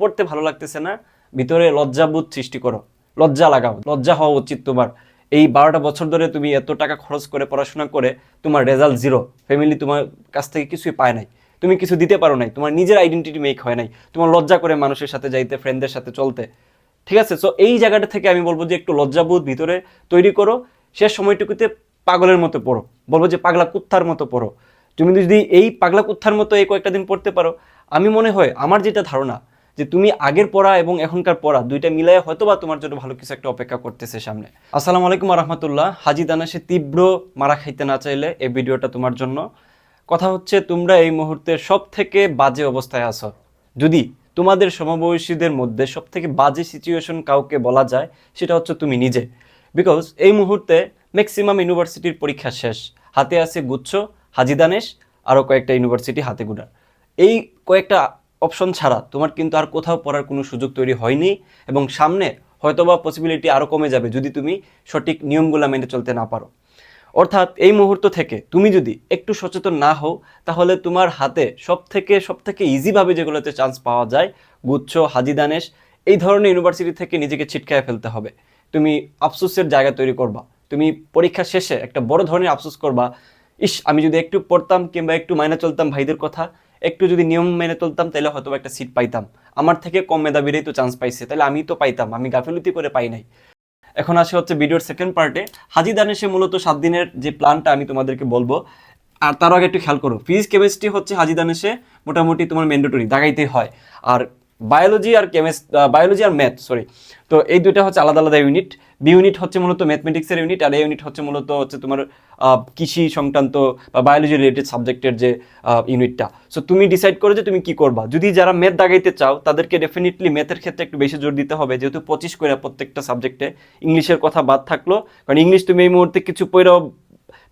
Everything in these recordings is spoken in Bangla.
পড়তে ভালো লাগতেছে না, ভিতরে লজ্জাবোধ সৃষ্টি করো, লজ্জা লাগাও, লজ্জা হওয়া উচিত তোমার। এই বারোটা বছর ধরে তুমি এত টাকা খরচ করে পড়াশোনা করে তোমার রেজাল্ট জিরো ফ্যামিলি তোমার কাছ থেকে কিছুই পায় নাই। তুমি কিছু দিতে পারো নাই, তোমার নিজের আইডেন্টিটি মেক হয় নাই, তোমার লজ্জা করে মানুষের সাথে যাইতে ফ্রেন্ডদের সাথে চলতে। ঠিক আছে? সো এই জায়গাটা থেকে আমি বলব যে একটু লজ্জাবোধ ভিতরে তৈরি করো, শেষ সময়টুকুতে পাগলের মতো পড়ো। বলব যে পাগলা কুত্তার মতো পড়ো। তুমি যদি এই পাগলা কুত্তার মতো এই কয়েকটা দিন পড়তে পারো, আমি মনে হয় আমার যেটা ধারণা যে তুমি আগের পড়া এবং এখনকার পড়া দুইটা মিলাই হয়তো বা তোমার জন্য ভালো কিছু একটা অপেক্ষা করতেছে সামনে। আসসালামু আলাইকুম রহমতুল্লাহ। হাজি দানাসে তীব্র মারা খাইতে না চাইলে এই ভিডিওটা তোমার জন্য। কথা হচ্ছে, তোমরা এই মুহূর্তে সব থেকে বাজে অবস্থায় আছো। যদি তোমাদের সমবয়সীদের মধ্যে সব থেকে বাজে সিচুয়েশন কাউকে বলা যায়, সেটা হচ্ছে তুমি নিজে। বিকজ এই মুহূর্তে ম্যাক্সিমাম ইউনিভার্সিটির পরীক্ষা শেষ। হাতে আছে গুচ্ছ, হাজি দানেশ আরও কয়েকটা ইউনিভার্সিটি হাতে গুড়ার এই কয়েকটা অপশন ছাড়া তোমার কিন্তু আর কোথাও পড়ার কোনো সুযোগ তৈরি হয়নি এবং সামনে হয়তোবা পসিবিলিটি আরও কমে যাবে যদি তুমি সঠিক নিয়মগুলো মেনে চলতে না পারো। অর্থাৎ এই মুহূর্ত থেকে তুমি যদি একটু সচেতন না হও, তাহলে তোমার হাতে সব থেকে সব থেকে ইজিভাবে যেগুলোতে চান্স পাওয়া যায়, গুচ্ছ, হাজি দানেশ, এই ধরনের ইউনিভার্সিটি থেকে নিজেকে ছিটকায় ফেলতে হবে। তুমি আফসোসের জায়গা তৈরি করবা। তুমি পরীক্ষা শেষে একটা বড় ধরনের আফসোস করবা, ইস, আমি যদি একটু পড়তাম কিংবা একটু মাইনে চলতাম ভাইদের কথা একটু যদি নিয়ম মেনে চলতাম, তাহলে হয়তো একটা সিট পাইতাম। আমার থেকে কম মেধাবীরাই তো চান্স পাইছে, তাহলে আমি তো পাইতাম, আমি গাফিলতি করে পাই নাই। এখন আসে হচ্ছে ভিডিওর সেকেন্ড পার্টে হাজি দানেশে মূলত সাত দিনের যে প্ল্যানটা আমি তোমাদেরকে বলব, আর তার আগে একটু খেয়াল করো ফিজিক্স কেমিস্ট্রি হচ্ছে হাজি দানেশে মোটামুটি তোমার ম্যান্ডেটরি দাগাইতেই হয়। আর বায়োলজি আর কেমিস্ট বায়োলজি আর ম্যাথ সরি তো এই দুইটা হচ্ছে আলাদা আলাদা ইউনিট বি ইউনিট হচ্ছে মূলত ম্যাথমেটিক্সের ইউনিট আর এ ইউনিট হচ্ছে মূলত হচ্ছে তোমার কৃষি সংক্রান্ত বা বায়োলজি রিলেটেড সাবজেক্টের যে ইউনিটটা সো তুমি ডিসাইড করো যে তুমি কি করবা। যদি যারা ম্যাথ দাগাইতে চাও, তাদেরকে ডেফিনেটলি ম্যাথের ক্ষেত্রে একটু বেশি জোর দিতে হবে। যেহেতু পঁচিশ করে প্রত্যেকটা সাবজেক্টে ইংলিশের কথা বাদ থাকল। কারণ ইংলিশ তুমি এই মুহূর্তে কিছু পড়েও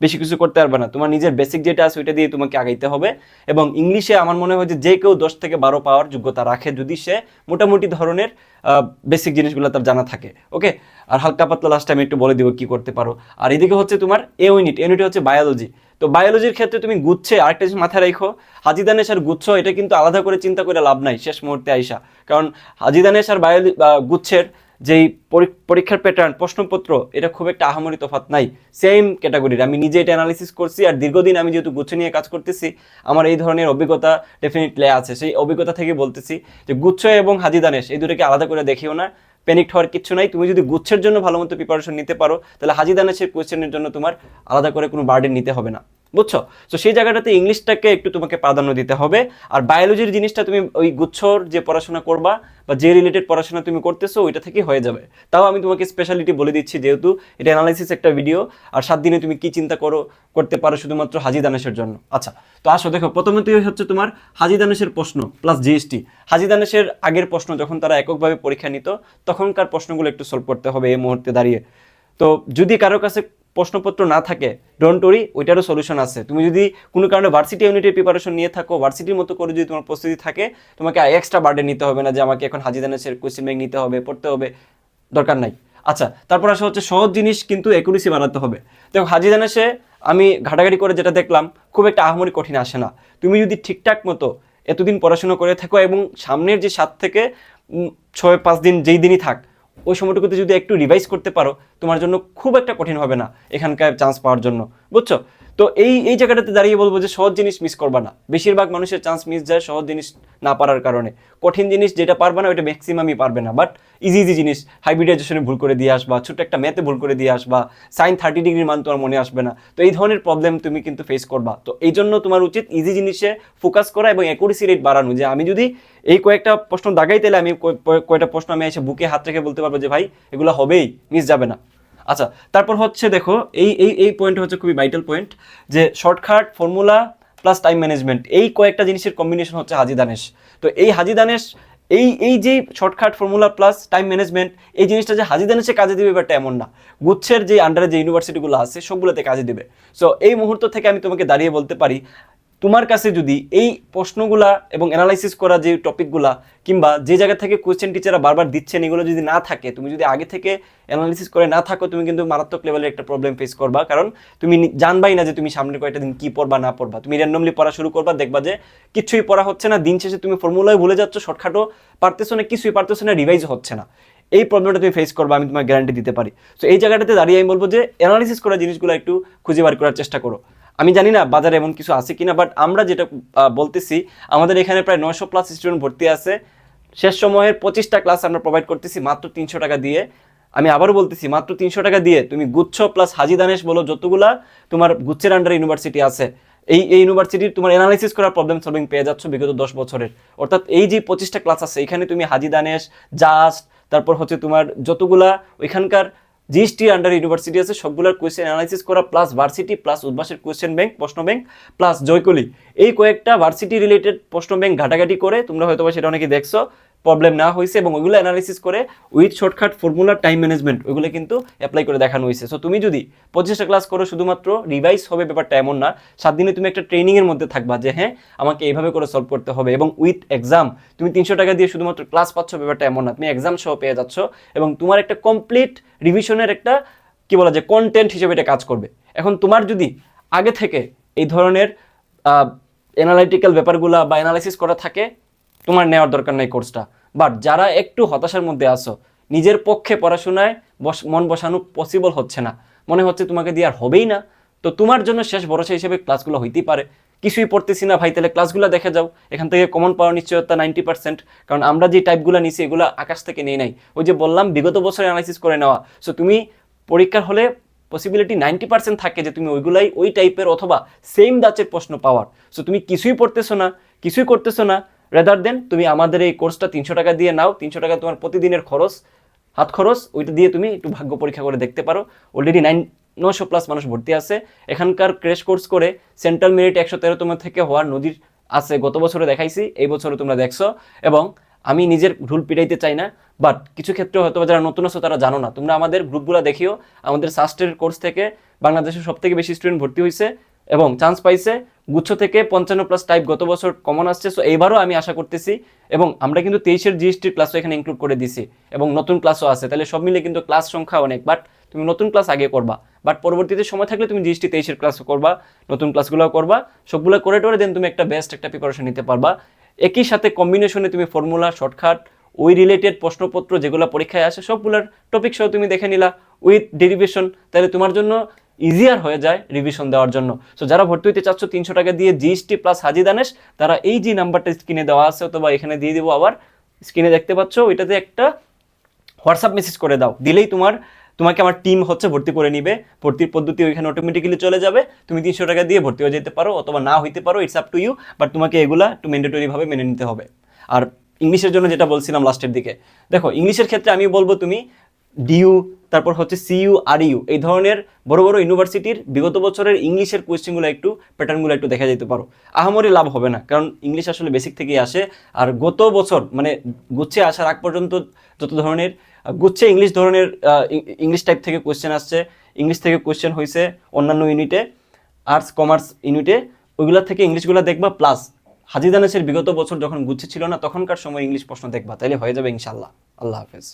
বেশি কিছু করতে পারবে না। তোমার নিজের বেসিক যেটা আছে ওইটা দিয়ে তোমাকে আগাইতে হবে। এবং ইংলিশে আমার মনে হয় যে যে কেউ দশ থেকে বারো পাওয়ার যোগ্যতা রাখে যদি সে মোটামুটি ধরনের বেসিক জিনিসগুলো তার জানা থাকে। ওকে আর হালকা পাতলা লাস্ট আমি একটু বলে দিব কি করতে পারো। আর এদিকে হচ্ছে তোমার এ ইউনিট ইউনিট হচ্ছে বায়োলজি তো বায়োলজির ক্ষেত্রে তুমি গুচ্ছে আরেকটা জিনিস মাথায় রাখো। হাজিদানেশ আর গুচ্ছ, এটা কিন্তু আলাদা করে চিন্তা করে লাভ নাই শেষ মুহূর্তে আইসা। কারণ হাজিদানেশ আর বায়োলজি গুচ্ছের যেই পরীক্ষার প্যাটার্ন প্রশ্নপত্র, এটা খুব একটা আহামরি তফাৎ নাই। সেম ক্যাটাগরির আমি নিজে এটা অ্যানালিসিস করছি আর দীর্ঘদিন আমি যেহেতু গুচ্ছ নিয়ে কাজ করতেছি, আমার এই ধরনের অভিজ্ঞতা ডেফিনেটলি আছে। সেই অভিজ্ঞতা থেকে বলতেছি যে গুচ্ছ এবং হাজিদানেশ এই দুটোকে আলাদা করে দেখিও না। প্যানিক হওয়ার কিছু নাই। তুমি যদি গুচ্ছের জন্য ভালো মতো প্রিপারেশন নিতে পারো, তাহলে হাজি হাজিদানেশের কোয়েশ্চেনের জন্য তোমার আলাদা করে কোনো বার্ডেন নিতে হবে না। বুঝছ? তো সেই জায়গাটাতে ইংলিশটাকে একটু তোমাকে প্রাধান্য দিতে হবে। আর বায়োলজির জিনিসটা তুমি ওই গুচ্ছর যে পড়াশোনা করবা বা যে রিলেটেড পড়াশোনা তুমি করতেছো, ওইটা থেকে হয়ে যাবে। তাও আমি তোমাকে স্পেশালিটি বলে দিচ্ছি যেহেতু এটা অ্যানালাইসিস একটা ভিডিও আর সাত দিনে তুমি কি চিন্তা করো, করতে পারো শুধুমাত্র হাজি দানেশের জন্য। আচ্ছা তো আসো দেখো, প্রথমতই হচ্ছে তোমার হাজি দানেশের প্রশ্ন প্লাস জিএসটি হাজি দানেশের আগের প্রশ্ন যখন তারা এককভাবে পরীক্ষা নিত, তখনকার প্রশ্নগুলো একটু সলভ করতে হবে এই মুহূর্তে দাঁড়িয়ে। তো যদি কারও কাছে প্রশ্নপত্র না থাকে ডোন্ট ওরি ওইটারও সলিউশন আছে। তুমি যদি কোনো কারণে ভার্সিটি ইউনিটের প্রিপারেশন নিয়ে থাকো ভার্সিটির মতো করে যদি তোমার প্রস্তুতি থাকে, তোমাকে এক্সট্রা বার্ডেন নিতে হবে না যে আমাকে এখন হাজিদানেসের কোয়েশ্চেন ব্যাংক নিতে হবে, পড়তে হবে, দরকার নাই। আচ্ছা তারপর আসা হচ্ছে সহজ জিনিস, কিন্তু একুরেসি বানাতে হবে। দেখো হাজিদানেসে আমি ঘাটাঘাটি করে যেটা দেখলাম, খুব একটা আহামরি কঠিন আসে না। তুমি যদি ঠিকঠাক মতো এতদিন পড়াশোনা করে থাকো এবং সামনের যে সাত থেকে ছয়, পাঁচ দিন যেই দিনই থাক ওই সময়টুকুতে যদি একটু রিভাইজ করতে পারো, তোমার জন্য খুব একটা কঠিন হবে না এখানকার চান্স পাওয়ার জন্য। বুঝছ? তো এই এই জায়গাটাতে দাঁড়িয়ে বলব যে সহজ জিনিস মিস করবা না। বেশিরভাগ মানুষের চান্স মিস যায় সহজ জিনিস না পারার কারণে। কঠিন জিনিস যেটা পারবে না, ওইটা ম্যাক্সিমামই পারবে না। বাট ইজি ইজি জিনিস হাইব্রিডাইজেশনে ভুল করে দিয়ে আসবা, ছোট্ট একটা ম্যাথে ভুল করে দিয়ে আসবা সাইন থার্টি ডিগ্রির মান তোমার মনে আসবে না। তো এই ধরনের প্রবলেম তুমি কিন্তু ফেস করবা। তো এই জন্য তোমার উচিত ইজি জিনিসে ফোকাস করা এবং অ্যাকুরেসি রেট বাড়ানো। যে আমি যদি এই কয়েকটা প্রশ্ন দাগাই, তাহলে আমি কয়- কয়- প্রশ্ন আমি এসে বুকে হাত রেখে বলতে পারব যে, ভাই, এগুলো হবেই মিস যাবে না। আচ্ছা তারপর হচ্ছে দেখো, এই এই এই পয়েন্ট হচ্ছে খুবই ভাইটাল পয়েন্ট যে shortcut formula plus time management এই কয়েকটা জিনিসের কম্বিনেশন হচ্ছে হাজি দানেশ। তো এই হাজি দানেশ, এই এই যে shortcut formula plus time management এই জিনিসটা যে হাজি দানেশে কাজে দিবে ব্যাপারটা এমন না। গুচ্ছের যে আন্ডারে যে ইউনিভার্সিটিগুলো আছে, সবগুলোতে কাজে দিবে। সো এই মুহূর্ত থেকে আমি তোমাকে দাঁড়িয়ে বলতে পারি তোমার কাছে যদি এই প্রশ্নগুলা এবং অ্যানালাইসিস করা যে টপিকগুলা কিংবা যে জায়গা থেকে কোয়েশ্চেন টিচাররা বারবার দিচ্ছেন, এগুলো যদি না থাকে, তুমি যদি আগে থেকে অ্যানালাইসিস করে না থাকো, তুমি কিন্তু মারাত্মক লেভেলের একটা প্রবলেম ফেস করবা। কারণ তুমি জানবাই না যে তুমি সামনে কয়েকটা দিন কি পড়বা, না পড়বা। তুমি র্যান্ডমলি পড়া শুরু করবা, দেখবা যে কিছুই পড়া হচ্ছে না, দিন শেষে তুমি ফর্মুলায় ভুলে যাচ্ছ শর্টকাটও পারতেছো না, কিছুই পারতেছো না রিভাইজ হচ্ছে না। এই প্রবলেমটা তুমি ফেস করবা, আমি তোমার গ্যারান্টি দিতে পারি। তো এই জায়গাটাতে দাঁড়িয়ে আমি বলব যে অ্যানালাইসিস করা জিনিসগুলো একটু খুঁজে বার করার চেষ্টা করো। আমি জানি না বাজারে এমন কিছু আছে কিনা বাট আমরা যেটা বলতেছি, আমাদের এখানে প্রায় নয়শো প্লাস স্টুডেন্ট ভর্তি আছে। শেষ সময়ের পঁচিশটা ক্লাস আমরা প্রোভাইড করতেছি, মাত্র তিনশো টাকা দিয়ে। আমি আবারও বলতেছি, মাত্র তিনশো টাকা দিয়ে তুমি গুচ্ছ প্লাস হাজি দানেশ বলো, যতগুলা তোমার গুচ্ছের আন্ডার ইউনিভার্সিটি আছে, এই এই ইউনিভার্সিটির তোমার অ্যানালাইসিস করার প্রবলেম সলভিং পেয়ে যাচ্ছ বিগত দশ বছরের। অর্থাৎ এই যে পঁচিশটা ক্লাস আছে, এখানে তুমি হাজি দানেশ জাস্ট তারপর হচ্ছে তোমার যতগুলা ওইখানকার জিএসটি আন্ডার ইউনিভার্সিটি আছে, সবগুলোর কোয়েশ্চেন অ্যানালাইসিস করা প্লাস ভার্সিটি প্লাস উদ্ভাসের কোয়েশ্চেন ব্যাংক প্রশ্ন ব্যাংক প্লাস জয়কলি। এই কয়েকটা ভার্সিটি রিলেটেড প্রশ্ন ব্যাংক ঘাটাঘাটি করে তোমরা হয়তো সেটা অনেকে দেখছ। প্রবলেম না হয়েছে এবং ওইগুলো অ্যানালিসিস করে with shortcut formula time management ওইগুলো কিন্তু অ্যাপ্লাই করে দেখানো হয়েছে সো তুমি যদি পঁচিশটা ক্লাস করো, শুধুমাত্র রিভাইজ হবে ব্যাপারটা এমন না। সাত দিনে তুমি একটা ট্রেনিংয়ের মধ্যে থাকবা যে হ্যাঁ আমাকে এইভাবে করে সলভ করতে হবে। এবং উইথ এক্সাম তুমি তিনশো টাকা দিয়ে শুধুমাত্র ক্লাস পাচ্ছ ব্যাপারটা এমন না। তুমি এক্সাম সহ পেয়ে যাচ্ছ এবং তোমার একটা কমপ্লিট রিভিশনের একটা, কি বলা যায় কন্টেন্ট হিসেবে এটা কাজ করবে। এখন তোমার যদি আগে থেকে এই ধরনের অ্যানালাইটিক্যাল ব্যাপারগুলো বা অ্যানালাইসিস করা থাকে তোমার নেওয়ার দরকার নাই কোর্সটা বাট যারা একটু হতাশার মধ্যে আসো নিজের পক্ষে পড়াশোনায় বস, মন বসানো পসিবল হচ্ছে না। মনে হচ্ছে তোমাকে দিয়ে আর হবেই না। তো তোমার জন্য শেষ ভরসা হিসেবে ক্লাসগুলো হইতেই পারে। কিছুই পড়তেছি না ভাই, তাহলে ক্লাসগুলো দেখে যাও। এখান থেকে কমন পাওয়ার নিশ্চয়তা নাইনটি পার্সেন্ট কারণ আমরা যে টাইপগুলো নিছি, এগুলো আকাশ থেকে নেই নাই। ওই যে বললাম, বিগত বছরে অ্যানালাইসিস করে নেওয়া। সো তুমি পরীক্ষার হলে পসিবিলিটি নাইনটি পার্সেন্ট থাকে যে তুমি ওইগুলাই ওই টাইপের অথবা সেম দাচের প্রশ্ন পাওয়ার। সো তুমি কিছুই পড়তেছো না, কিছুই করতেছো না। রেদার দেন তুমি আমাদের এই কোর্সটা তিনশো টাকা দিয়ে নাও, তিনশো টাকা তোমার প্রতিদিনের খরচ, হাত খরচ, ওইটা দিয়ে তুমি একটু ভাগ্য পরীক্ষা করে দেখতে পারো। অলরেডি নাইন নশো প্লাস মানুষ ভর্তি আছে। এখানকার ক্রেশ কোর্স করে সেন্ট্রাল মেরিট একশো তেরোতম থেকে হওয়ার নদীর আছে। গত বছরে দেখাইছি, এই বছরে তোমরা দেখছ। এবং আমি নিজের ভুল পিটাইতে চাই না বাট কিছু ক্ষেত্রে হয়তো যারা নতুন আছো তারা জানো না। তোমরা আমাদের গ্রুপগুলো দেখিও। আমাদের সাস্টের কোর্স থেকে বাংলাদেশের সব থেকে বেশি স্টুডেন্ট ভর্তি হয়েছে এবং চান্স পাইছে। গুচ্ছ থেকে পঞ্চান্ন প্লাস টাইপ গত বছর কমন আসছে। সো এইবারও আমি আশা করতেছি এবং আমরা কিন্তু তেইশের জিএসটির ক্লাসও এখানে ইনক্লুড করে দিছি এবং নতুন ক্লাসও আছে। তাহলে সব মিলে কিন্তু ক্লাস সংখ্যা অনেক বাট তুমি নতুন ক্লাস আগে করবা। বাট পরবর্তীতে সময় থাকলে তুমি জিএসটি তেইশের ক্লাসও করবা, নতুন ক্লাসগুলোও করবা। সবগুলো করে টোরে দেন তুমি একটা বেস্ট একটা প্রিপারেশন নিতে পারবা। একই সাথে কম্বিনেশনে তুমি ফর্মুলা শর্টকাট ওই রিলেটেড প্রশ্নপত্র যেগুলো পরীক্ষায় আসে, সবগুলোর টপিক সহ তুমি দেখে নিলা। উইথ ডেরিভেশন তাহলে তোমার জন্য ইজিয়ার হয়ে যায় রিভিশন দেওয়ার জন্য। সো যারা ভর্তি হইতে চাচ্ছ, তিনশো টাকা দিয়ে জিএসটি প্লাস হাজি দানেশ, তারা এই যে নাম্বারটা স্ক্রিনে দেওয়া আছে, অথবা এখানে দিয়ে দিব আবার। স্ক্রিনে দেখতে পাচ্ছ, ওইটাতে একটা হোয়াটসঅ্যাপ মেসেজ করে দাও। দিলেই তোমার, তোমাকে আমার টিম হচ্ছে ভর্তি করে নিবে। ভর্তির পদ্ধতি ওইখানে অটোমেটিক্যালি চলে যাবে। তুমি তিনশো টাকা দিয়ে ভর্তি হয়ে যেতে পারো, অথবা না হইতে পারো it's up to you but তোমাকে এগুলা একটু ম্যান্ডেটরিভাবে মেনে নিতে হবে। আর ইংলিশের জন্য যেটা বলছিলাম লাস্টের দিকে। দেখো, ইংলিশের ক্ষেত্রে আমি বলব তুমি ডিইউ তারপর হচ্ছে সিইউ আর ইউ। এই ধরনের বড় বড় ইউনিভার্সিটির বিগত বছরের ইংলিশের কোয়েশ্চেনগুলো একটু, প্যাটার্নগুলো একটু দেখা যেতে পারো। আহামরি লাভ হবে না, কারণ ইংলিশ আসলে বেসিক থেকেই আসে। আর গত বছর মানে গুচ্ছে আসার আগ পর্যন্ত যত ধরনের, গুচ্ছে ইংলিশ ধরনের ইংলিশ টাইপ থেকে কোয়েশ্চেন আসছে। ইংলিশ থেকে কোয়েশ্চেন হয়েছে অন্যান্য ইউনিটে আর্টস কমার্স ইউনিটে ওইগুলা থেকে ইংলিশগুলো দেখবা প্লাস হাজিদানেসের বিগত বছর যখন গুচ্ছে ছিল না, তখনকার সময় ইংলিশ প্রশ্ন দেখবা, তাইলে হয়ে যাবে ইনশাল্লাহ আল্লাহ হাফেজ।